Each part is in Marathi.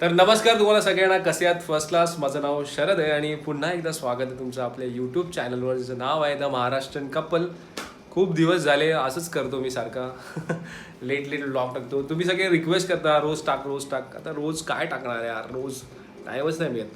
तर नमस्कार तुम्हाला सगळ्यांना. कसे आहात? फर्स्ट क्लास माझं नाव शरद आहे आणि पुन्हा एकदा स्वागत आहे तुमचं आपल्या यूट्यूब चॅनलवर ज्याचं नाव आहे द महाराष्ट्रन कपल खूप दिवस झाले असंच करतो मी सारखा. लेट लेट ब्लॉग टाकतो. तुम्ही सगळे रिक्वेस्ट करता रोज टाक रोज टाक. आता रोज काय टाकणार आहे यार? रोज टाईमच नाही मिळत.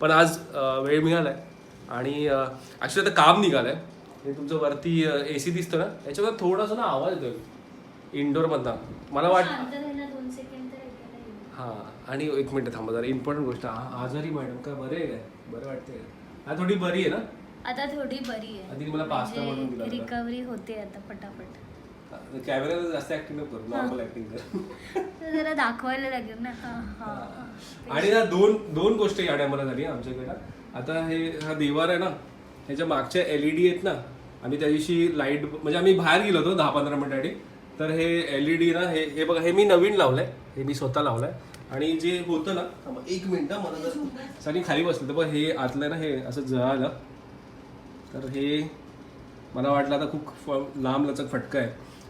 पण आज वेळ मिळाला आहे आणि ॲक्च्युली आता काम निघालं आहे हे तुमचं वरती ए सी दिसतं ना? याच्यावर थोडासा ना आवाज येतो इंडोरमधला मला वाट शांत राहिला दोन सेकंड तर ऐकायला येईल. हा आणि एक मिनिट थांबा जरा इम्पॉर्टंट गोष्ट आ- आजारी मॅडम काय बरे आहे काय? बरं वाटते हा थोडी बरी आहे ना? आता थोडी बरी आधी मला pasta बनवून दिला होता. रिकव्हरी होते आता पटापट. कॅमेरा जास्त ऍक्टिंग नको करू नॉर्मल ऍक्टिंग कर. तर जरा दाखवायला लागेल ना? हा, हा, हा. आणि ना दोन दोन गोष्टी याड्या मला झाली आमच्याकडे आता हे हा देवार आहे ना ह्याच्या मागच्या एल ई डी आहेत ना आम्ही त्या दिवशी लाइट म्हणजे आम्ही बाहेर गेलो होतो दहा पंधरा मिनिटासाठी तर हे एल ई डी ना हे हे बघा हे मी नवीन लावलंय. हे मी स्वतः लावलंय. आणि जे होतं ना एक मिनिट मला जर सगळी खाली बसलं तर बघ हे आतलं ना हे असं जळालं. तर हे मला वाटलं आता खूप लांब लचक फटका आहे.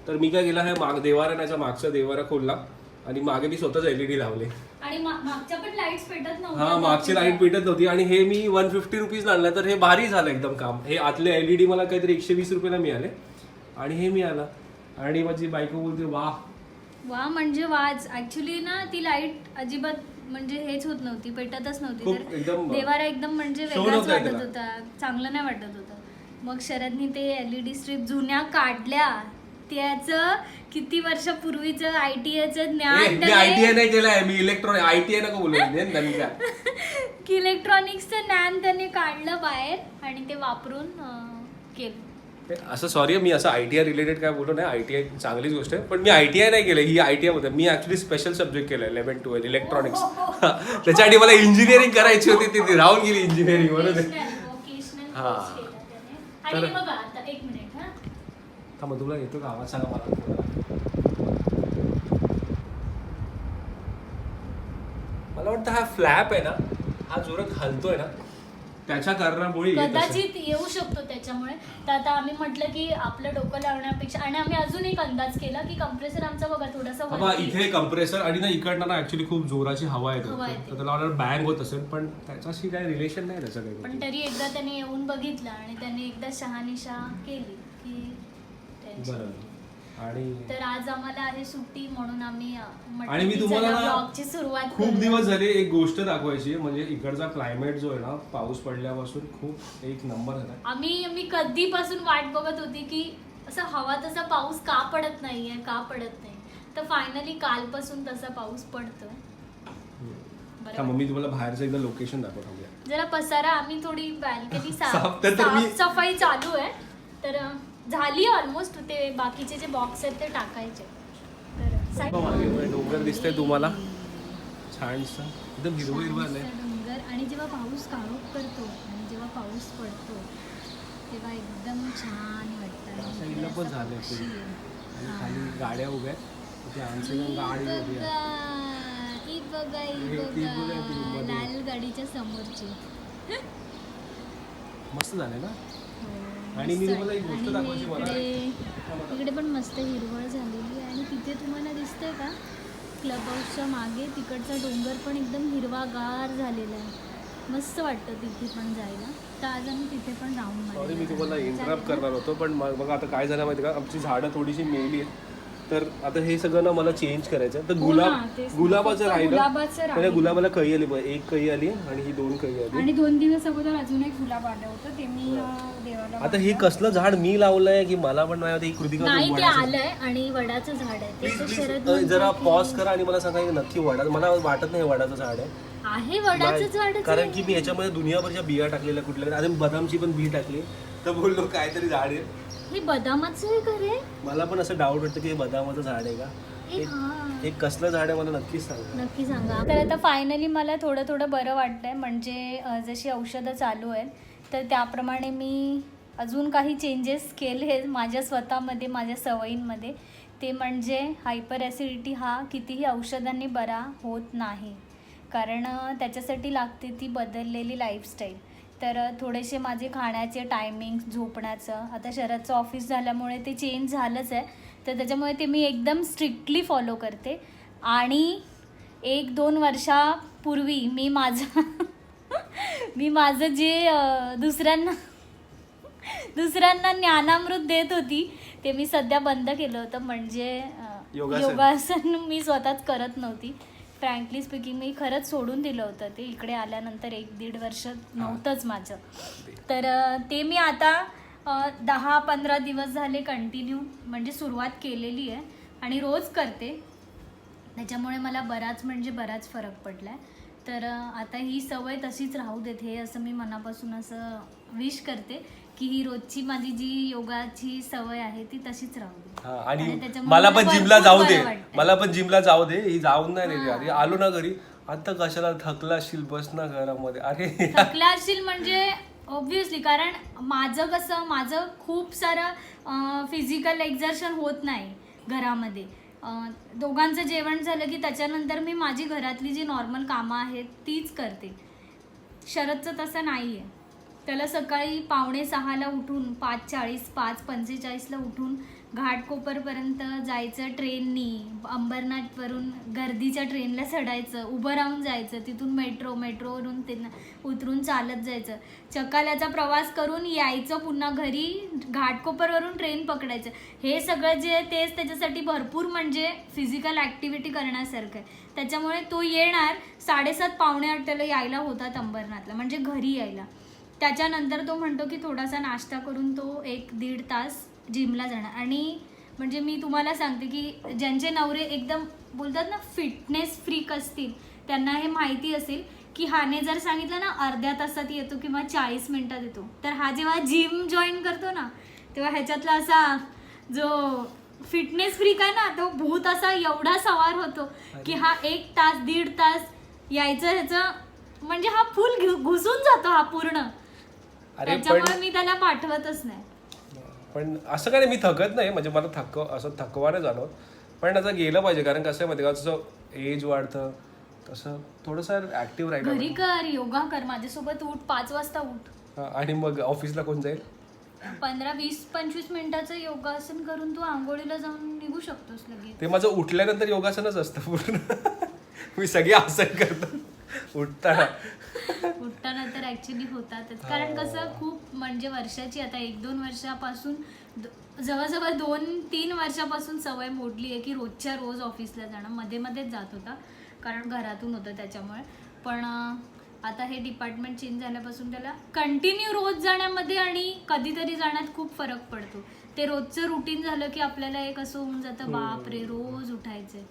तर मी काय केलं हे माग देवाराण्याच्या मागचा देवारा खोलला. आणि मागे मी स्वतःच एल ई डी लावले. आणि मा- मागच्या पण लाईट्स पेटत हा मागची लाइट पेटत होती आणि हे मी वन फिफ्टी रुपीज आणलं तर हे भारी झालं एकदम काम. हे आतले एलईडी मला काहीतरी एकशे वीस रुपयाला मिळाले. आणि हे मिळालं. आणि माझी बायको बोलते वा वा म्हणजे वाज. ऍक्च्युली ना ती लाइट अजिबात म्हणजे हेच होत नव्हती पेटतच नव्हती. तर देवारा एकदम म्हणजे वेगळाच वाटत त्याला. होता. चांगलं नाही वाटत होतं. मग शरदनी ते एलईडी स्ट्रीप जुन्या काढल्या. त्याचं किती वर्षापूर्वीचं आय टी आयचं ज्ञान ए, मी आयटीआय नाही केलंय मी इलेक्ट्रॉनिक आयटीआय नको बोलू. की इलेक्ट्रॉनिक्सचं ज्ञान त्याने काढलं बाहेर आणि ते वापरून अं, केलं. असं सॉरी मी असं आयटीआय रिलेटेड काय बोलतो नाही. आयटीआय चांगलीच गोष्ट आहे. पण मी आयटीआय नाही केलं. ही आयटीआयमध्ये मी ऍक्च्युली स्पेशल सब्जेक्ट केलं इलेव्हन ट्वेल्व इलेक्ट्रॉनिक्स त्याच्यासाठी मला इंजिनिअरिंग करायची होती ती ती राहून गेली इंजिनिअरिंग बरोबर हा. तर- थांबा तुला येतो का? आवाज सांगा मला. मला वाटतं हा फ्लॅप आहे ना. हा जोरात हलतोय ना. त्याच्या कारणामुळे येत असेल. कदाचित येऊ शकतो त्याच्यामुळे तर आता आम्ही म्हटलं की आपलं डोकं लावण्यापेक्षा आणि आम्ही अजून एक अंदाज केला की कंप्रेसर आमचा बघा थोडासा वरती. इथे कंप्रेसर आणि ना इकडनं ना ऍक्च्युली खूप जोराची हवा येते हवा येते. तर त्याला बँग होत असेल पण त्याच्याशी काही रिलेशन नाही त्याचं काही पण तरी एकदा त्याने येऊन बघितलं आणि त्याने एकदा शहानिशा केली की बरं. आणि तर आज आम्हाला आहे सुट्टी म्हणून आम्ही आणि मी तुम्हाला चला ना vlog ची सुरुवात खूप. दिवस झाले एक गोष्ट दाखवायची आहे. म्हणजे इकडचा क्लायमेट जो आहे ना पाऊस पडल्यापासून खूप एक नंबर झाला आम्ही मी कधीपासून वाट बघत होती की असं हवा तसा पाऊस का पडत नाहीये का पडत नाही तर फायनली कालपासून तसा पाऊस पडतोय मग मी तुम्हाला बाहेरचं एकदा लोकेशन दाखवतो. जरा पसारा आम्ही थोडी बॅल्कनी साफ तर तर मी- सफाई चालू आहे तर अं, झाली ऑलमोस्ट ते बाकीचे जे बॉक्स आहेत ते टाकायचे. तर डोंगर दिसतंय तुम्हाला. छानसा. एकदम हिरवं हिरवं आलंय डोंगर. आणि जेव्हा पाऊस काळोख करतो आणि जेव्हा पाऊस पडतो तेव्हा एकदम छान वाटतं. पण. आहे. आणि खाली गाड्या उभ्या आहेत. तिथे आमची पण गाडी उभी आहे. बघा, ही बघा. ही. लाल गाडीच्या समोरची. मस्त झालंय ना? आणि मी तुम्हाला एक. गोष्ट दाखवायची मला. इकडे पण मस्त हिरवळ झालेली आहे. आणि तिथे तुम्हाला दिसतंय का? क्लब हाऊसच्या मागे तिकडचा डोंगर पण एकदम हिरवागार झालेला आहे. मस्त वाटतं तिथे पण जायला. तर आज आम्ही तिथे पण राऊंड सॉरी मी तुम्हाला इंटरप्ट करणार होतो पण मग बघा आता काय झालं माहिती का? आमची झाडं थोडीशी मेली आहेत. तर आता हे सगळं ना मला चेंज करायचं. तर हो गुलाब. गुलाबाचं राहिलं. तर या. गुलाबाला कळी आली बघ. एक कळी आली आणि ही दोन कळी आली. आणि दोन दिवस अगोदर अजून एक गुलाब आलं होतं. ते मी देवाला आता हे कसलं झाड मी लावलंय की मला पण नाही माहिती, कृतिका नाही ते वडाचं- आलंय आणि वडाचं झाड आहे. ते जरा पॉज करा आणि मला सांगा नक्की वडा मला वाटत नाही वडाचं झाड आहे. आहे वडाचं झाड कारण की मी याच्यामध्ये दुनियाभरच्या बिया टाकलेल्या कुठल्या अरे बदामची पण बी टाकली. तर बोललो काहीतरी झाड आहे. हे बदामाचं आहे का रे मला पण असं डाऊट वाटतं की हे बदामाचं झाड आहे का? हे कसलं झाड आहे मला नक्कीच सांगा. नक्की सांगा. तर आता फायनली मला थोडं थोडं बरं वाटतंय म्हणजे अ, जशी औषधं चालू आहेत तर त्याप्रमाणे मी अजून काही चेंजेस केले माझ्या स्वतःमध्ये माझ्या सवयींमध्ये. ते म्हणजे हायपर ॲसिडिटी हा कितीही औषधांनी बरा होत नाही. कारण अ, त्याच्यासाठी लागते ती बदललेली लाईफस्टाईल तर थोडेसे माझे खाण्याचे टायमिंग झोपण्याचं. आता शरदचं ऑफिस झाल्यामुळे ते चेंज झालंच आहे. तर त्याच्यामुळे ते मी एकदम स्ट्रिक्टली फॉलो करते. आणि एक दोन वर्षा पूर्वी मी माझं मी माझं जे दुसऱ्यांना दुसऱ्यांना ज्ञानामृत देत होती ते मी सध्या बंद केलं होतं. म्हणजे. योगासन मी स्वतःच करत नव्हती. फ्रँकली स्पीकिंग मी खरंच सोडून दिलं होतं ते. इकडे आल्यानंतर एक दीड वर्ष नव्हतंच माझं. तर ते मी आता दहा पंधरा दिवस झाले कंटिन्यू म्हणजे सुरुवात केलेली आहे आणि रोज करते. त्याच्यामुळे मला बराच म्हणजे बराच फरक पडला आहे तर आता ही सवय तशीच राहू देत हे असं मी मनापासून असं विश करते की ही रोजची माझी जी योगाची सवय आहे ती तशीच राहू दे. हा, आणि त्याच्यामुळे मला पण जिमला जाऊ बरं दे. वाटतंय. मला पण जिमला जाऊ दे. ही जाऊन नाही रे अरे आलो ना घरी आता कशाला थकला असशील बस ना घरामध्ये. अरे. थकला असशील म्हणजे ऑब्व्हियसली कारण माझं कसं माझं खूप सारं फिजिकल एक्झर्शन होत नाही घरामध्ये. दोघांचं जेवण झालं की त्याच्यानंतर मी माझी घरातली जी नॉर्मल कामं आहेत तीच करते. शरदचं तसं नाही आहे त्याला सकाळी पावणे सहाला उठून पाच चाळीस पाच पंचेचाळीसला उठून घाटकोपरपर्यंत जायचं ट्रेननी अंबरनाथवरून गर्दीच्या ट्रेनला चढायचं उभं राहून जायचं तिथून मेट्रो मेट्रोवरून ते उतरून चालत जायचं. चकाल्याचा प्रवास करून यायचं पुन्हा घरी घाटकोपरवरून ट्रेन पकडायचं. हे सगळं जे तेच त्याच्यासाठी भरपूर म्हणजे फिजिकल ॲक्टिव्हिटी करण्यासारखं आहे. त्याच्यामुळे तो येणार साडेसात पावणे आठ यायला होतात अंबरनाथला म्हणजे घरी यायला. त्याच्यानंतर तो म्हणतो की थोडासा नाश्ता करून तो एक दीड तास जिमला जाणार. आणि म्हणजे मी तुम्हाला सांगते की ज्यांचे नवरे एकदम बोलतात ना फिटनेस फ्रीक असतील त्यांना हे माहिती असेल की हाने जर सांगितलं ना अर्ध्या तासात येतो किंवा चाळीस मिनिटात येतो. तर हा जेव्हा जिम जॉईन करतो ना तेव्हा ह्याच्यातला असा जो फिटनेस फ्रीक आहे ना तो भूत असा एवढा सवार होतो की हा एक तास दीड तास यायचं ह्याचं म्हणजे हा फुल घुसून जातो हा पूर्ण. त्याच्यामुळे मी त्याला पाठवतच नाही. पण असं काय नाही मी थकत नाही म्हणजे मला थक असं थकवा नाही जाणवत. पण आता गेलं पाहिजे कारण कसं आहे माहिती का एज वाढतं तसं थोडंसं ऍक्टिव्ह राहिलं घरी कर योगा कर माझ्यासोबत उठ पाच वाजता उठ. आणि मग ऑफिसला कोण जाईल? पंधरा वीस पंचवीस मिनिटाचं योगासन करून तू आंघोळीला जाऊन निघू शकतोस लगेच. ते माझं उठल्यानंतर योगासनच असतं पूर्ण. मी सगळे आसन करतो. उठताना. उठताना तर ऍक्च्युली होतातच. कारण कसं खूप म्हणजे वर्षाची आता एक दोन वर्षापासून द- जवळजवळ दोन तीन वर्षापासून सवय मोडली आहे की रोजच्या रोज ऑफिसला जाणं. मध्ये मध्येच जात होता कारण घरातून होतं त्याच्यामुळे. पण अं, आता हे डिपार्टमेंट चेंज झाल्यापासून त्याला कंटिन्यू रोज जाण्यामध्ये आणि कधीतरी जाण्यात खूप फरक पडतो. ते रोजचं रुटीन झालं की आपल्याला एक असं होऊन जातं बापरे रोज उठायचंय.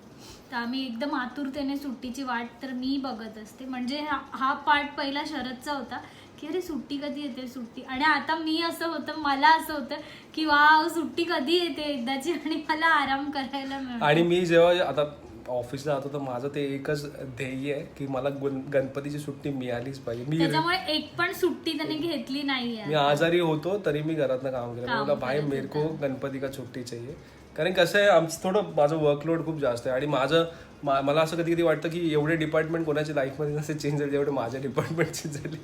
तर आम्ही एकदम आतुरतेने सुट्टीची वाट तर मी बघत असते. म्हणजे हा हा पार्ट पहिला शरदचा होता की अरे सुट्टी कधी येते सुट्टी. आणि आता मी असं होतं मला असं होतं की वा सुट्टी कधी येते एकदाची आणि मला आराम करायला मिळतो. आणि मी जेव्हा आता ऑफिसला जातो तर माझं ते एकच ध्येय आहे की मला गण- गणपतीची सुट्टी मिळालीच पाहिजे. मी त्याच्यामुळे एक पण सुट्टी त्याने घेतली नाहीये मी आजारी होतो तरी मी घरातनं काम केलं. काम मला भाई करत मेरे को गणपती का सुट्टी चाहिए? कारण कसं आहे आमचं थोडं माझं वर्कलोड खूप जास्त आहे. आणि माझं मा- मला असं कधी कधी वाटतं की एवढे डिपार्टमेंट कोणाच्या लाईफमध्ये नसे चेंज झाले जेवढे माझ्या डिपार्टमेंट चेंज झाले.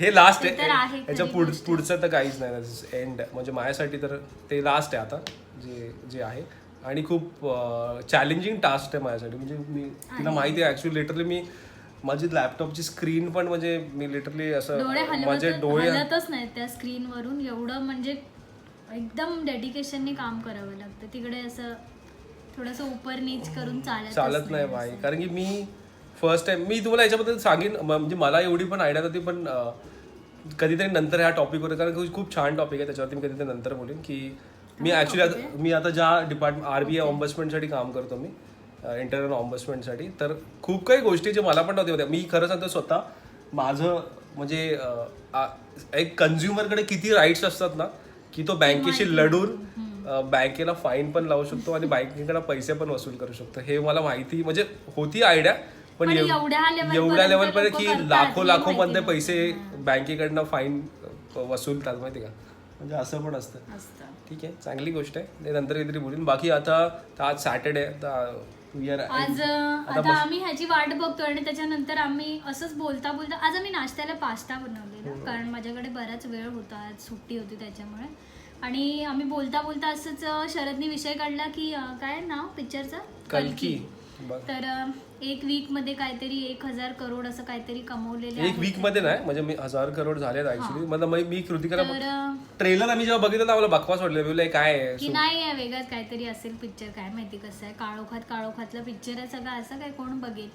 हे लास्ट ते तर आहे आहे याच्या पुढ. पुढचं तर काहीच नाही. एंड म्हणजे माझ्यासाठी तर ते लास्ट आहे आता जे जे आहे. आणि खूप चॅलेंजिंग टास्क आहे माझ्यासाठी. म्हणजे मी तिला माहिती आहे ऍक्च्युली लिटरली मी माझी लॅपटॉपची स्क्रीन पण म्हणजे मी लिटरली असं माझे डोळे हलतच नाहीत त्या स्क्रीनवरून एवढं म्हणजे एकदम डेडिकेशनने काम करावं लागतं. तिकडे असं थोडंसं उपर नीच करून चालत चालत नाही भाई कारण की मी फर्स्ट टाइम मी तुम्हाला याच्याबद्दल सांगेन म्हणजे मला एवढी पण आयडिया नव्हती पण कधीतरी नंतर ह्या टॉपिकवर कारण खूप छान टॉपिक आहे त्याच्यावरती मी कधीतरी नंतर बोलेन की मी ॲक्च्युली आता मी आता ज्या डिपार्टमेंट आर बी आय ऑम्बसमेंटसाठी काम करतो मी इंटरनल ऑम्बसमेंटसाठी तर खूप काही गोष्टी जे मला पण नव्हत्या होत्या. मी खरं सांगतो स्वतः माझं म्हणजे आ- एक कन्झ्युमरकडे किती राईट्स असतात ना की तो बँकेशी लढून अं, बँकेला फाईन पण लावू शकतो आणि बँकेकडे पैसे पण वसूल करू शकतो. हे मला माहिती म्हणजे होती आयडिया पण पण एव- एवढ्या level एवढ्या पर्यंत लेवल पर्यंत लोकं की करतात, लाखो हे लाखो माहिती. मध्ये. पैसे बँकेकडनं फाईन वसूलतात माहिती का? म्हणजे असं पण असतं. ठीक आहे चांगली गोष्ट आहे. ते नंतर काहीतरी बोलीन. बाकी आता आज सॅटर्डे आज आता आम्ही ह्याची वाट बघतो आणि त्याच्यानंतर आम्ही असंच बोलता बोलता आज आम्ही नाश्त्याला पास्ता बनवलेला. कारण माझ्याकडे बराच वेळ होता आज सुट्टी होती त्याच्यामुळे. आणि आम्ही बोलता बोलता असंच शरदने विषय काढला की काय नाव? पिक्चरचा कल्की. तर एक वीकमध्ये काहीतरी एक हजार करोड असं काहीतरी कमवलेले एक. वीकमध्ये नाही म्हणजे मी हजार करोड झालेत ऍक्च्युली मतलब मी- मी कृतिकाला तर ट्रेलर आम्ही जेव्हा बघितलं ना मला बकवास वाटलं. मी बोलले काय आहे? की नाही आहे वेगळंच काहीतरी असेल पिक्चर काय माहिती कसं आहे? काळोखात काळोखातला पिक्चर आहे सगळं. असं काय कोण बघेल?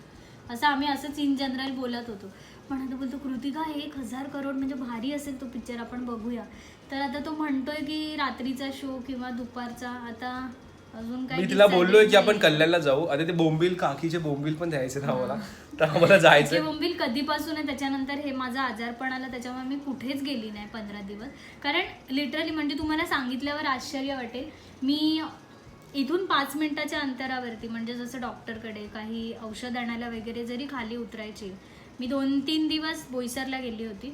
असं आम्ही असंच इन जनरल बोलत होतो. पण आता बोलतो कृतिका एक हजार करोड म्हणजे भारी असेल तो पिक्चर आपण बघूया. तर आता तो म्हणतोय की रात्रीचा शो किंवा दुपारचा. आता अजून मी तिला बोललोय की आपण. कल्याणला जाऊ. आता ते बोंबील काकीचे बोंबील पण द्यायचे ना आम्हाला. तर आम्हाला जायचंय. ते बोंबील कधीपासून आहे त्याच्यानंतर हे माझं आजारपण आलं त्याच्यामुळे मी कुठेच गेली नाही पंधरा दिवस. कारण लिटरली म्हणजे तुम्हाला सांगितल्यावर आश्चर्य वाटेल. मी इथून पाच मिनिटाच्या अंतरावरती म्हणजे जसं डॉक्टरकडे काही औषध आणायला वगैरे जरी खाली उतरायची मी दोन तीन दिवस बोईसरला गेली होती.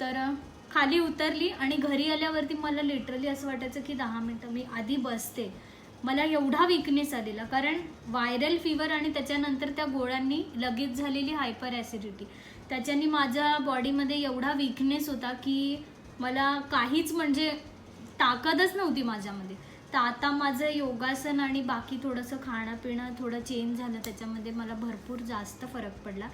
तर खाली उतरली आणि घरी आल्यावरती मला लिटरली असं वाटायचं की दहा मिनटं मी आधी बसते. मला एवढा विकनेस आलेला कारण व्हायरल फिवर आणि त्याच्यानंतर त्या गोळ्यांनी लगेच झालेली हायपर ॲसिडिटी त्याच्यानी माझ्या बॉडीमध्ये एवढा विकनेस होता की मला काहीच म्हणजे ताकदच नव्हती माझ्यामध्ये. तर आता माझं योगासन आणि बाकी थोडंसं खाणं पिणं थोडं चेंज झालं त्याच्यामध्ये मला भरपूर जास्त फरक पडला.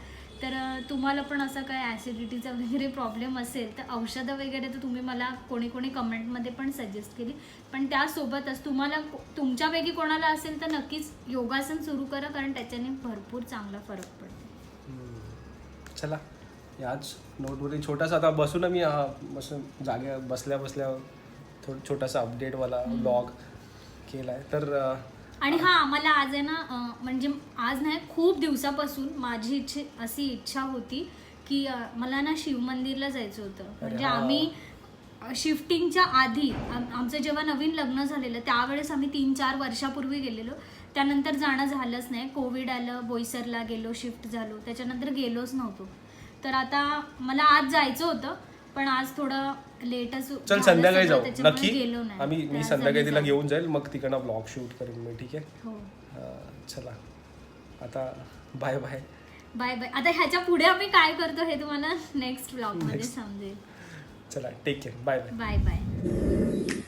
तर तुम्हाला पण असं काय ॲसिडिटीचा वगैरे प्रॉब्लेम असेल तर औषधं वगैरे तर तुम्ही मला कोणी कोणी कमेंटमध्ये पण सजेस्ट केली. पण त्यासोबतच तुम्हाला तुमच्यापैकी कोणाला असेल तर नक्कीच योगासन सुरू करा कारण त्याच्याने भरपूर चांगला फरक पडतो. चला. याच नोटवरती छोटासा आता बसू ना मी बसून जागे बसल्या बसल्या थोडं छोटासा अपडेटवाला ब्लॉग केलाय. तर अं, आणि हा आम्हाला आज आहे ना म्हणजे आज नाही खूप दिवसापासून माझी इच्छे अशी इच्छा होती की मला ना शिवमंदिरला जायचं होतं. म्हणजे. आम्ही शिफ्टिंगच्या आधी आम- आमचं जेव्हा नवीन लग्न झालेलं त्यावेळेस आम्ही तीन चार वर्षापूर्वी गेलेलो. त्यानंतर जाणं झालंच नाही. कोविड आलं बोईसरला गेलो शिफ्ट झालो. त्याच्यानंतर गेलोच नव्हतो. तर आता मला आज जायचं होतं पण आज थोडं लेटच चल संध्याकाळी जाऊ. नक्की. आम्ही मी संध्याकाळी तिला. घेऊन जाईल. मग तिकडनं ब्लॉग शूट करेन मी ठीक आहे? हो. अं, चला. आता बाय बाय बाय बाय आता ह्याच्या पुढे आम्ही काय करतो हे तुम्हाला नेक्स्ट ब्लॉगमध्ये. समजेल. चला take care bye bye bye bye